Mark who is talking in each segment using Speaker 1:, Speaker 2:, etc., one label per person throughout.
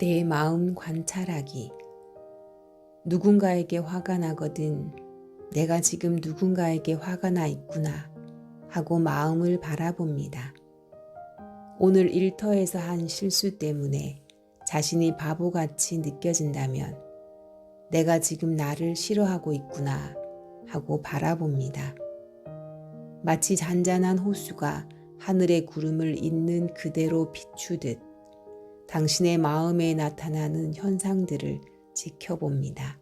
Speaker 1: 내 마음 관찰하기. 누군가에게 화가 나거든 내가 지금 누군가에게 화가 나 있구나 하고 마음을 바라봅니다. 오늘 일터에서 한 실수 때문에 자신이 바보같이 느껴진다면 내가 지금 나를 싫어하고 있구나 하고 바라봅니다. 마치 잔잔한 호수가 하늘의 구름을 잇는 그대로 비추듯 당신의 마음에 나타나는 현상들을 지켜봅니다.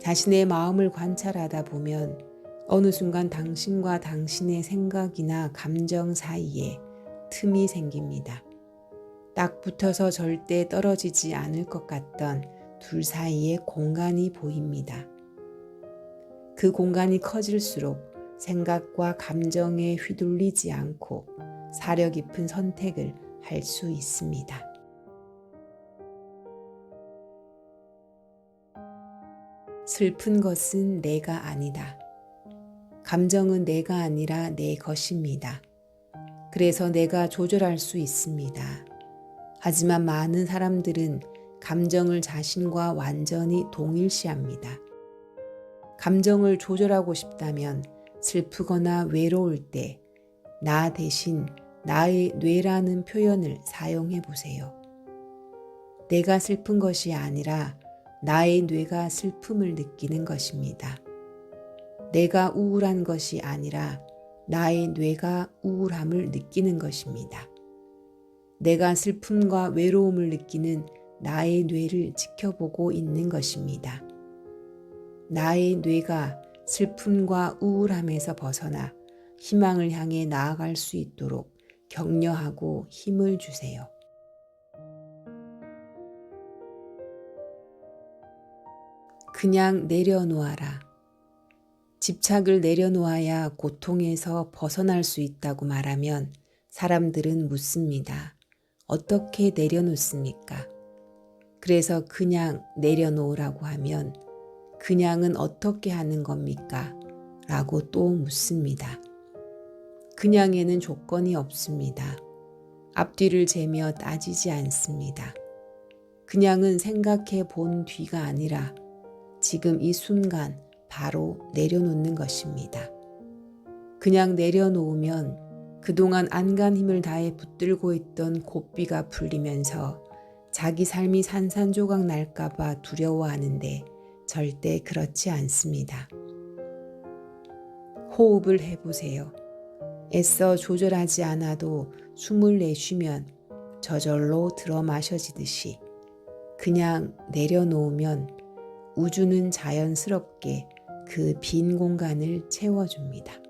Speaker 1: 자신의 마음을 관찰하다 보면 어느 순간 당신과 당신의 생각이나 감정 사이에 틈이 생깁니다. 딱 붙어서 절대 떨어지지 않을 것 같던 둘 사이에 공간이 보입니다. 그 공간이 커질수록 생각과 감정에 휘둘리지 않고 사려 깊은 선택을 할 수 있습니다. 슬픈 것은 내가 아니다. 감정은 내가 아니라 내 것입니다. 그래서 내가 조절할 수 있습니다. 하지만 많은 사람들은 감정을 자신과 완전히 동일시합니다. 감정을 조절하고 싶다면 슬프거나 외로울 때 나 대신 나의 뇌라는 표현을 사용해 보세요. 내가 슬픈 것이 아니라 나의 뇌가 슬픔을 느끼는 것입니다. 내가 우울한 것이 아니라 나의 뇌가 우울함을 느끼는 것입니다. 내가 슬픔과 외로움을 느끼는 나의 뇌를 지켜보고 있는 것입니다. 나의 뇌가 슬픔과 우울함에서 벗어나 희망을 향해 나아갈 수 있도록 격려하고 힘을 주세요. 그냥 내려놓아라. 집착을 내려놓아야 고통에서 벗어날 수 있다고 말하면 사람들은 묻습니다. 어떻게 내려놓습니까? 그래서 그냥 내려놓으라고 하면 그냥은 어떻게 하는 겁니까? 라고 또 묻습니다. 그냥에는 조건이 없습니다. 앞뒤를 재며 따지지 않습니다. 그냥은 생각해 본 뒤가 아니라 지금 이 순간 바로 내려놓는 것입니다. 그냥 내려놓으면 그동안 안간 힘을 다해 붙들고 있던 고삐가 풀리면서 자기 삶이 산산조각 날까봐 두려워하는데 절대 그렇지 않습니다. 호흡을 해보세요. 애써 조절하지 않아도 숨을 내쉬면 저절로 들어 마셔지듯이 그냥 내려놓으면 우주는 자연스럽게 그 빈 공간을 채워줍니다.